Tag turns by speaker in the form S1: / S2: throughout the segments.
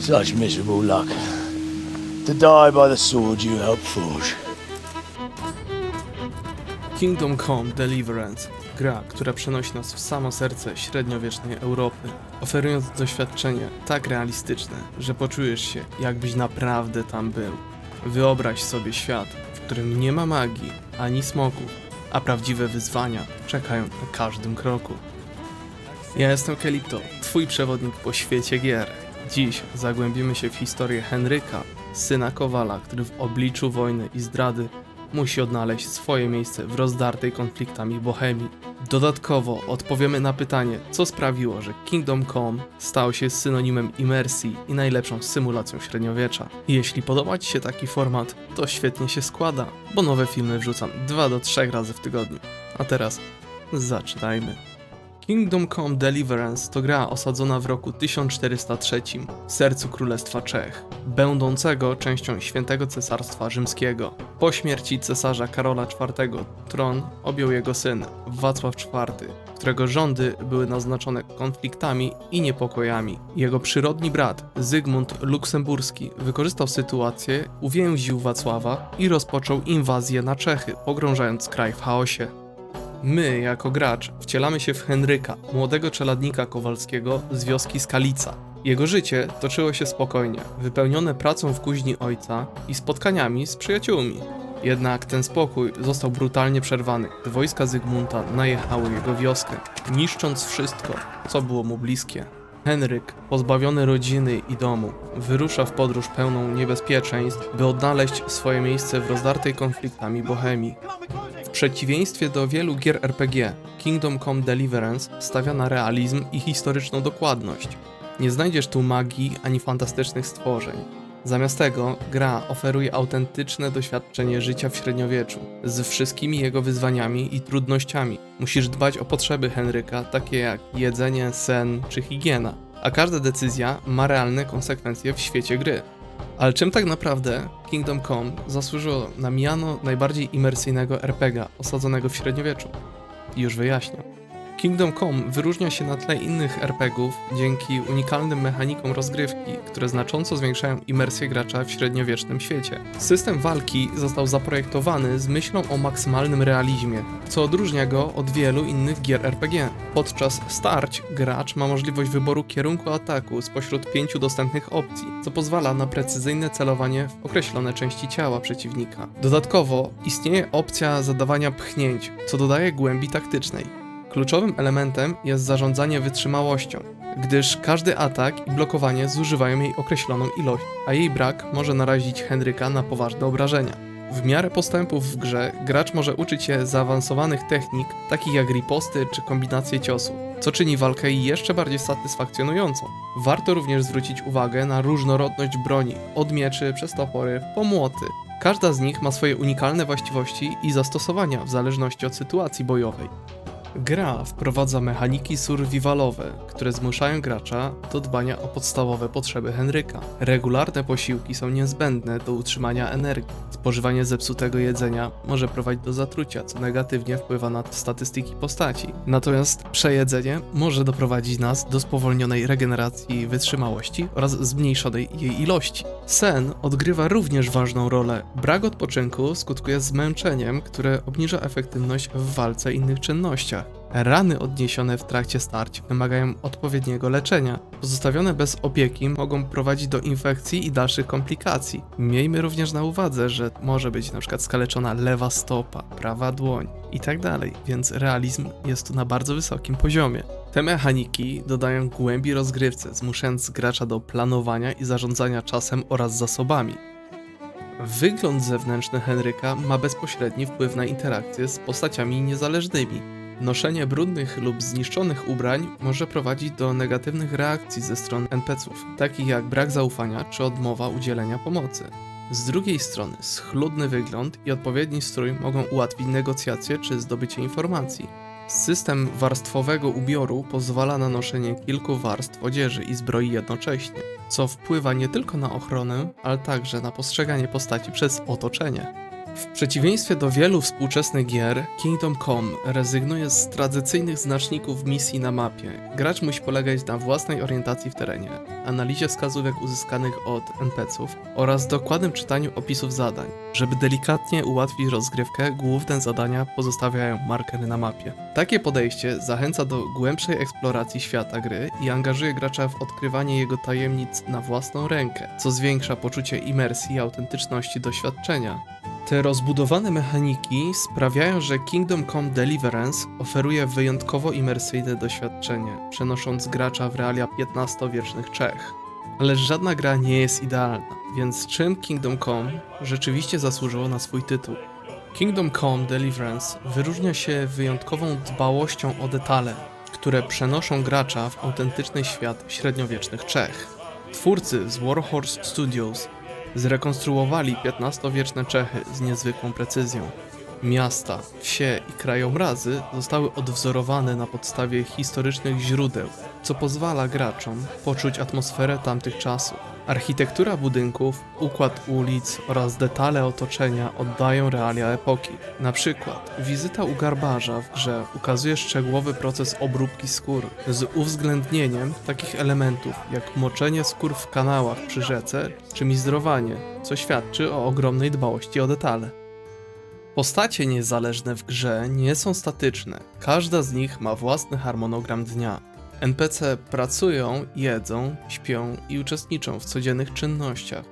S1: Such miserable luck. To die by the sword you helped forge.
S2: Kingdom Come Deliverance. Gra, która przenosi nas w samo serce średniowiecznej Europy, oferując doświadczenie tak realistyczne, że poczujesz się, jakbyś naprawdę tam był. Wyobraź sobie świat, w którym nie ma magii ani smoków, a prawdziwe wyzwania czekają na każdym kroku. Ja jestem Kelipto, twój przewodnik po świecie gier. Dziś zagłębimy się w historię Henryka, syna Kowala, który w obliczu wojny i zdrady musi odnaleźć swoje miejsce w rozdartej konfliktami Bohemii. Dodatkowo odpowiemy na pytanie, co sprawiło, że Kingdom Come stał się synonimem imersji i najlepszą symulacją średniowiecza. Jeśli podoba Ci się taki format, to świetnie się składa, bo nowe filmy wrzucam 2 do 3 razy w tygodniu. A teraz zaczynajmy. Kingdom Come Deliverance to gra osadzona w roku 1403 w sercu Królestwa Czech, będącego częścią Świętego Cesarstwa Rzymskiego. Po śmierci cesarza Karola IV tron objął jego syn Wacław IV, którego rządy były naznaczone konfliktami i niepokojami. Jego przyrodni brat Zygmunt Luksemburski wykorzystał sytuację, uwięził Wacława i rozpoczął inwazję na Czechy, pogrążając kraj w chaosie. My, jako gracz, wcielamy się w Henryka, młodego czeladnika Kowalskiego z wioski Skalica. Jego życie toczyło się spokojnie, wypełnione pracą w kuźni ojca i spotkaniami z przyjaciółmi. Jednak ten spokój został brutalnie przerwany, gdy wojska Zygmunta najechały jego wioskę, niszcząc wszystko, co było mu bliskie. Henryk, pozbawiony rodziny i domu, wyrusza w podróż pełną niebezpieczeństw, by odnaleźć swoje miejsce w rozdartej konfliktami Bohemii. Przeciwieństwie do wielu gier RPG, Kingdom Come Deliverance stawia na realizm i historyczną dokładność. Nie znajdziesz tu magii ani fantastycznych stworzeń. Zamiast tego, gra oferuje autentyczne doświadczenie życia w średniowieczu, z wszystkimi jego wyzwaniami i trudnościami. Musisz dbać o potrzeby Henryka, takie jak jedzenie, sen czy higiena, a każda decyzja ma realne konsekwencje w świecie gry. Ale czym tak naprawdę Kingdom Come zasłużyło na miano najbardziej imersyjnego RPGa osadzonego w średniowieczu? Już wyjaśnię. Kingdom Come wyróżnia się na tle innych RPGów dzięki unikalnym mechanikom rozgrywki, które znacząco zwiększają imersję gracza w średniowiecznym świecie. System walki został zaprojektowany z myślą o maksymalnym realizmie, co odróżnia go od wielu innych gier RPG. Podczas starć gracz ma możliwość wyboru kierunku ataku spośród pięciu dostępnych opcji, co pozwala na precyzyjne celowanie w określone części ciała przeciwnika. Dodatkowo istnieje opcja zadawania pchnięć, co dodaje głębi taktycznej. Kluczowym elementem jest zarządzanie wytrzymałością, gdyż każdy atak i blokowanie zużywają jej określoną ilość, a jej brak może narazić Henryka na poważne obrażenia. W miarę postępów w grze gracz może uczyć się zaawansowanych technik, takich jak riposty czy kombinacje ciosu, co czyni walkę jeszcze bardziej satysfakcjonującą. Warto również zwrócić uwagę na różnorodność broni, od mieczy przez topory po młoty. Każda z nich ma swoje unikalne właściwości i zastosowania w zależności od sytuacji bojowej. Gra wprowadza mechaniki survivalowe, które zmuszają gracza do dbania o podstawowe potrzeby Henryka. Regularne posiłki są niezbędne do utrzymania energii. Spożywanie zepsutego jedzenia może prowadzić do zatrucia, co negatywnie wpływa na statystyki postaci. Natomiast przejedzenie może doprowadzić nas do spowolnionej regeneracji wytrzymałości oraz zmniejszonej jej ilości. Sen odgrywa również ważną rolę. Brak odpoczynku skutkuje zmęczeniem, które obniża efektywność w walce i innych czynnościach. Rany odniesione w trakcie starć wymagają odpowiedniego leczenia. Pozostawione bez opieki mogą prowadzić do infekcji i dalszych komplikacji. Miejmy również na uwadze, że może być przykład skaleczona lewa stopa, prawa dłoń i tak więc realizm jest tu na bardzo wysokim poziomie. Te mechaniki dodają głębi rozgrywce, zmuszając gracza do planowania i zarządzania czasem oraz zasobami. Wygląd zewnętrzny Henryka ma bezpośredni wpływ na interakcje z postaciami niezależnymi. Noszenie brudnych lub zniszczonych ubrań może prowadzić do negatywnych reakcji ze strony NPC-ów, takich jak brak zaufania czy odmowa udzielenia pomocy. Z drugiej strony, schludny wygląd i odpowiedni strój mogą ułatwić negocjacje czy zdobycie informacji. System warstwowego ubioru pozwala na noszenie kilku warstw odzieży i zbroi jednocześnie, co wpływa nie tylko na ochronę, ale także na postrzeganie postaci przez otoczenie. W przeciwieństwie do wielu współczesnych gier, Kingdom Come rezygnuje z tradycyjnych znaczników misji na mapie. Gracz musi polegać na własnej orientacji w terenie, analizie wskazówek uzyskanych od NPC-ów oraz dokładnym czytaniu opisów zadań. Żeby delikatnie ułatwić rozgrywkę, główne zadania pozostawiają markery na mapie. Takie podejście zachęca do głębszej eksploracji świata gry i angażuje gracza w odkrywanie jego tajemnic na własną rękę, co zwiększa poczucie imersji i autentyczności doświadczenia. Te rozbudowane mechaniki sprawiają, że Kingdom Come Deliverance oferuje wyjątkowo imersyjne doświadczenie, przenosząc gracza w realia 15-wiecznych Czech. Ale żadna gra nie jest idealna, więc czym Kingdom Come rzeczywiście zasłużyło na swój tytuł? Kingdom Come Deliverance wyróżnia się wyjątkową dbałością o detale, które przenoszą gracza w autentyczny świat średniowiecznych Czech. Twórcy z Warhorse Studios zrekonstruowali XV-wieczne Czechy z niezwykłą precyzją. Miasta, wsie i krajobrazy zostały odwzorowane na podstawie historycznych źródeł, co pozwala graczom poczuć atmosferę tamtych czasów. Architektura budynków, układ ulic oraz detale otoczenia oddają realia epoki. Na przykład wizyta u garbarza w grze ukazuje szczegółowy proces obróbki skór z uwzględnieniem takich elementów jak moczenie skór w kanałach przy rzece czy mizdrowanie, co świadczy o ogromnej dbałości o detale. Postacie niezależne w grze nie są statyczne. Każda z nich ma własny harmonogram dnia. NPC pracują, jedzą, śpią i uczestniczą w codziennych czynnościach,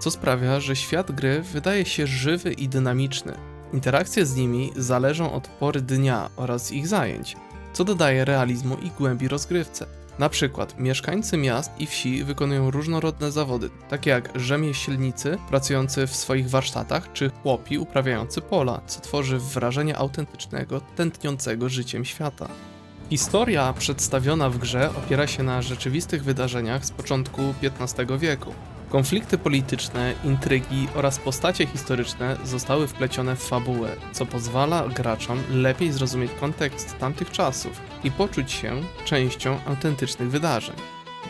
S2: co sprawia, że świat gry wydaje się żywy i dynamiczny. Interakcje z nimi zależą od pory dnia oraz ich zajęć, co dodaje realizmu i głębi rozgrywce. Na przykład mieszkańcy miast i wsi wykonują różnorodne zawody, takie jak rzemieślnicy pracujący w swoich warsztatach, czy chłopi uprawiający pola, co tworzy wrażenie autentycznego, tętniącego życiem świata. Historia przedstawiona w grze opiera się na rzeczywistych wydarzeniach z początku XV wieku. Konflikty polityczne, intrygi oraz postacie historyczne zostały wplecione w fabułę, co pozwala graczom lepiej zrozumieć kontekst tamtych czasów i poczuć się częścią autentycznych wydarzeń.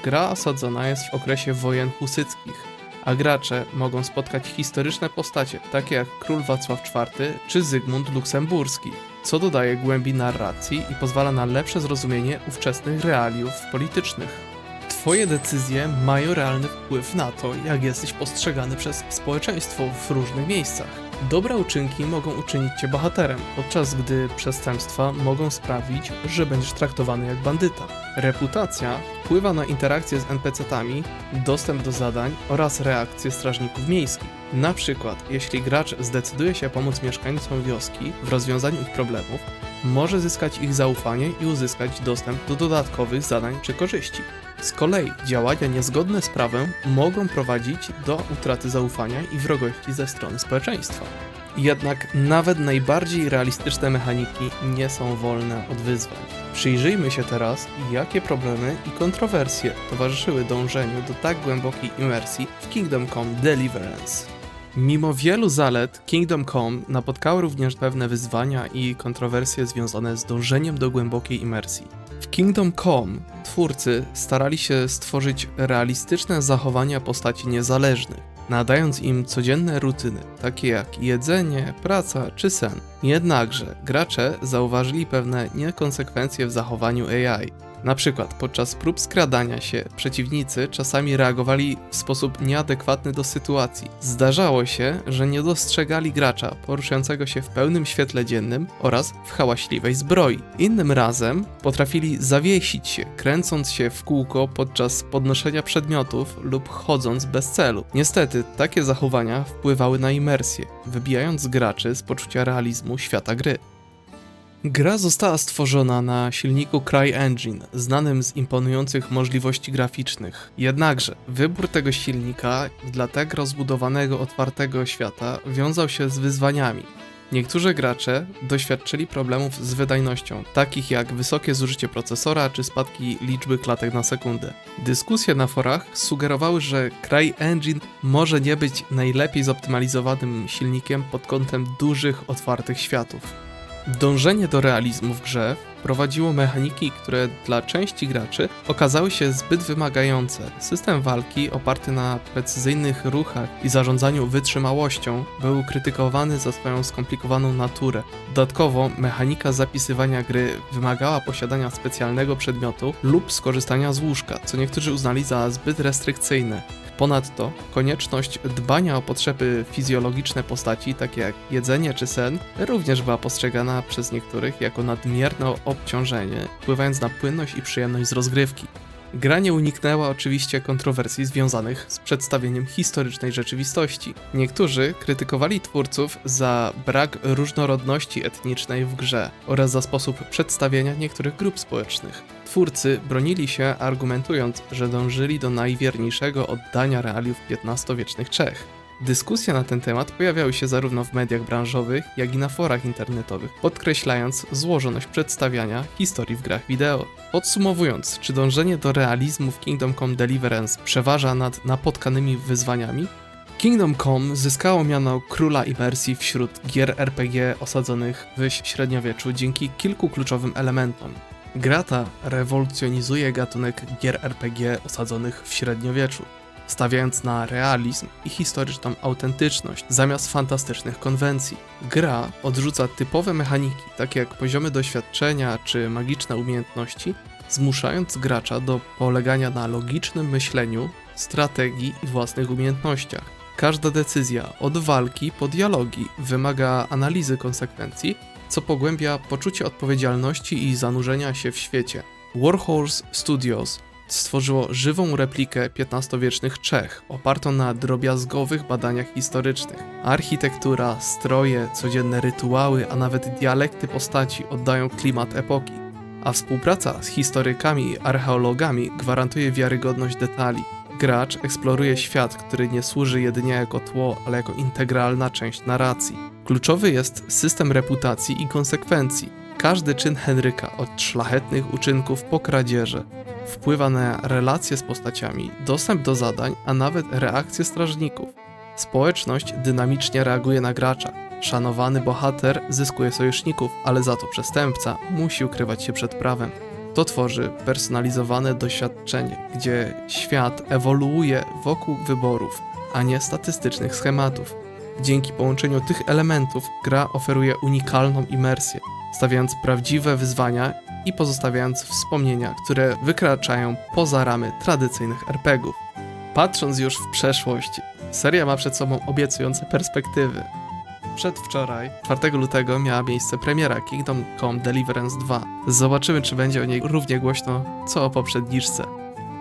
S2: Gra osadzona jest w okresie wojen husyckich, a gracze mogą spotkać historyczne postacie, takie jak król Wacław IV czy Zygmunt Luksemburski, co dodaje głębi narracji i pozwala na lepsze zrozumienie ówczesnych realiów politycznych. Twoje decyzje mają realny wpływ na to, jak jesteś postrzegany przez społeczeństwo w różnych miejscach. Dobre uczynki mogą uczynić cię bohaterem, podczas gdy przestępstwa mogą sprawić, że będziesz traktowany jak bandyta. Reputacja wpływa na interakcje z NPC-tami, dostęp do zadań oraz reakcje strażników miejskich. Na przykład, jeśli gracz zdecyduje się pomóc mieszkańcom wioski w rozwiązaniu ich problemów, może zyskać ich zaufanie i uzyskać dostęp do dodatkowych zadań czy korzyści. Z kolei działania niezgodne z prawem mogą prowadzić do utraty zaufania i wrogości ze strony społeczeństwa. Jednak nawet najbardziej realistyczne mechaniki nie są wolne od wyzwań. Przyjrzyjmy się teraz, jakie problemy i kontrowersje towarzyszyły dążeniu do tak głębokiej imersji w Kingdom Come Deliverance. Mimo wielu zalet, Kingdom Come napotkało również pewne wyzwania i kontrowersje związane z dążeniem do głębokiej imersji. W Kingdom Come twórcy starali się stworzyć realistyczne zachowania postaci niezależnych, nadając im codzienne rutyny, takie jak jedzenie, praca czy sen. Jednakże gracze zauważyli pewne niekonsekwencje w zachowaniu AI. Na przykład podczas prób skradania się przeciwnicy czasami reagowali w sposób nieadekwatny do sytuacji. Zdarzało się, że nie dostrzegali gracza poruszającego się w pełnym świetle dziennym oraz w hałaśliwej zbroi. Innym razem potrafili zawiesić się, kręcąc się w kółko podczas podnoszenia przedmiotów lub chodząc bez celu. Niestety, takie zachowania wpływały na imersję, wybijając graczy z poczucia realizmu świata gry. Gra została stworzona na silniku CryEngine, znanym z imponujących możliwości graficznych. Jednakże wybór tego silnika dla tak rozbudowanego, otwartego świata wiązał się z wyzwaniami. Niektórzy gracze doświadczyli problemów z wydajnością, takich jak wysokie zużycie procesora czy spadki liczby klatek na sekundę. Dyskusje na forach sugerowały, że CryEngine może nie być najlepiej zoptymalizowanym silnikiem pod kątem dużych, otwartych światów. Dążenie do realizmu w grze prowadziło mechaniki, które dla części graczy okazały się zbyt wymagające. System walki oparty na precyzyjnych ruchach i zarządzaniu wytrzymałością był krytykowany za swoją skomplikowaną naturę. Dodatkowo mechanika zapisywania gry wymagała posiadania specjalnego przedmiotu lub skorzystania z łóżka, co niektórzy uznali za zbyt restrykcyjne. Ponadto konieczność dbania o potrzeby fizjologiczne postaci, takie jak jedzenie czy sen, również była postrzegana przez niektórych jako nadmierne obciążenie, wpływając na płynność i przyjemność z rozgrywki. Gra nie uniknęła oczywiście kontrowersji związanych z przedstawieniem historycznej rzeczywistości. Niektórzy krytykowali twórców za brak różnorodności etnicznej w grze oraz za sposób przedstawienia niektórych grup społecznych. Twórcy bronili się argumentując, że dążyli do najwierniejszego oddania realiów XV-wiecznych Czech. Dyskusje na ten temat pojawiały się zarówno w mediach branżowych, jak i na forach internetowych, podkreślając złożoność przedstawiania historii w grach wideo. Podsumowując, czy dążenie do realizmu w Kingdom Come Deliverance przeważa nad napotkanymi wyzwaniami? Kingdom Come zyskało miano króla imersji wśród gier RPG osadzonych w średniowieczu dzięki kilku kluczowym elementom. Gra ta rewolucjonizuje gatunek gier RPG osadzonych w średniowieczu, stawiając na realizm i historyczną autentyczność zamiast fantastycznych konwencji. Gra odrzuca typowe mechaniki, takie jak poziomy doświadczenia czy magiczne umiejętności, zmuszając gracza do polegania na logicznym myśleniu, strategii i własnych umiejętnościach. Każda decyzja, od walki po dialogi, wymaga analizy konsekwencji, co pogłębia poczucie odpowiedzialności i zanurzenia się w świecie. Warhorse Studios stworzyło żywą replikę XV-wiecznych Czech, opartą na drobiazgowych badaniach historycznych. Architektura, stroje, codzienne rytuały, a nawet dialekty postaci oddają klimat epoki. A współpraca z historykami i archeologami gwarantuje wiarygodność detali. Gracz eksploruje świat, który nie służy jedynie jako tło, ale jako integralna część narracji. Kluczowy jest system reputacji i konsekwencji. Każdy czyn Henryka, od szlachetnych uczynków po kradzieże, wpływa na relacje z postaciami, dostęp do zadań, a nawet reakcje strażników. Społeczność dynamicznie reaguje na gracza. Szanowany bohater zyskuje sojuszników, ale za to przestępca musi ukrywać się przed prawem. To tworzy personalizowane doświadczenie, gdzie świat ewoluuje wokół wyborów, a nie statystycznych schematów. Dzięki połączeniu tych elementów gra oferuje unikalną imersję, stawiając prawdziwe wyzwania i pozostawiając wspomnienia, które wykraczają poza ramy tradycyjnych RPGów. Patrząc już w przeszłość, seria ma przed sobą obiecujące perspektywy. Przedwczoraj, 4 lutego, miała miejsce premiera Kingdom Come Deliverance 2. Zobaczymy, czy będzie o niej równie głośno, co o poprzedniczce.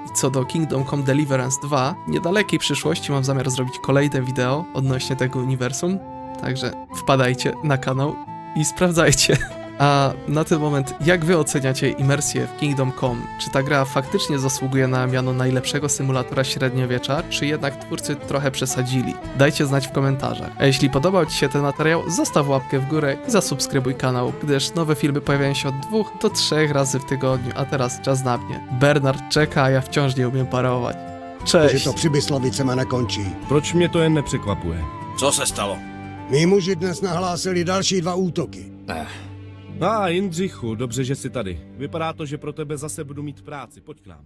S2: I co do Kingdom Come Deliverance 2, w niedalekiej przyszłości mam zamiar zrobić kolejne wideo odnośnie tego uniwersum, także wpadajcie na kanał i sprawdzajcie. A na ten moment, jak wy oceniacie imersję w Kingdom Come? Czy ta gra faktycznie zasługuje na miano najlepszego symulatora średniowiecza, czy jednak twórcy trochę przesadzili? Dajcie znać w komentarzach. A jeśli podobał Ci się ten materiał, zostaw łapkę w górę i zasubskrybuj kanał, gdyż nowe filmy pojawiają się od dwóch do trzech razy w tygodniu, a teraz czas na mnie. Bernard czeka, a ja wciąż nie umiem parować.
S3: že
S2: Cześć!
S3: to při Byslavicema nekončí.
S4: Proč mě to jen nepřekvapuje?
S5: Co se stalo?
S3: Mí muži dnes nahlásili další dva útoky.
S4: A Jindřichu, dobře, že jsi tady. Vypadá to, že pro tebe zase budu mít práci. Pojď k nám.